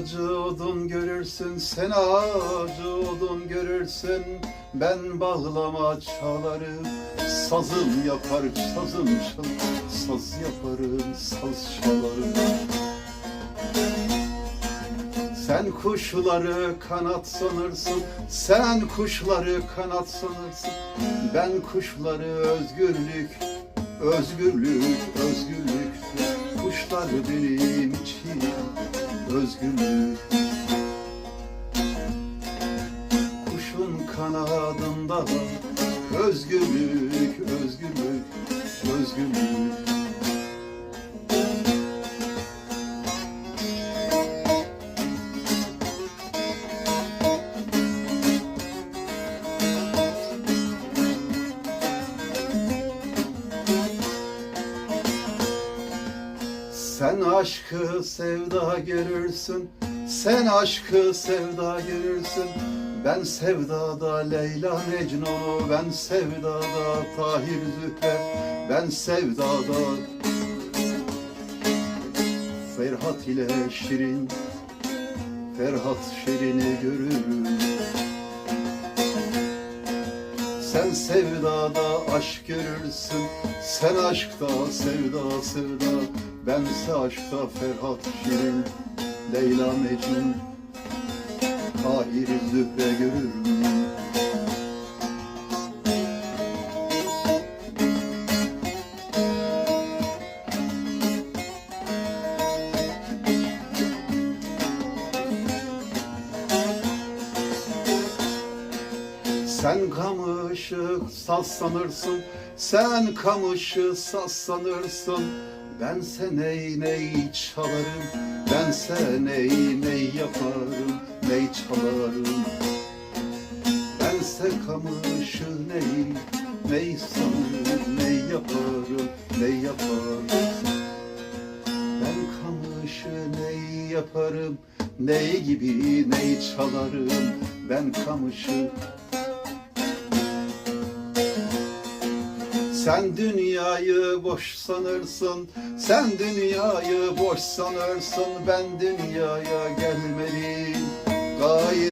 Sen ağacı odun görürsün Ben bağlama çalarım Sazım yapar sazım çal Saz yaparım saz çalarım sen kuşları kanat sanırsın, sen kuşları kanat sanırsın. Ben kuşları özgürlük, özgürlük, özgürlük. Kuşlar benim için özgürlük. Kuşun kanadında özgürlük, özgürlük, özgürlük. Sen aşkı sevda görürsün, sen aşkı sevda görürsün. Ben sevdada Leyla Mecnun'u, ben sevdada Tahir Zühre, ben sevdada Ferhat ile Şirin, Ferhat Şirin'i görürüm. Sen sevdada aşk görürsün Sen aşkta sevda sevda. Bense aşkta Ferhat Şirin Leyla Mecnun. Tahir Zühre görürüm Sen kamışı saz sanırsın, sen kamışı saz sanırsın. Ben ney ney çalarım, ben ney ney yaparım, ney çalarım. Bense kamışı ney, ney sanırım, ney yaparım, ney yaparım. Ben kamışı ney yaparım, ney gibi ney çalarım. Ben kamışı Sen dünyayı boş sanırsın, sen dünyayı boş sanırsın, ben dünyaya gelmeliyim. Gayet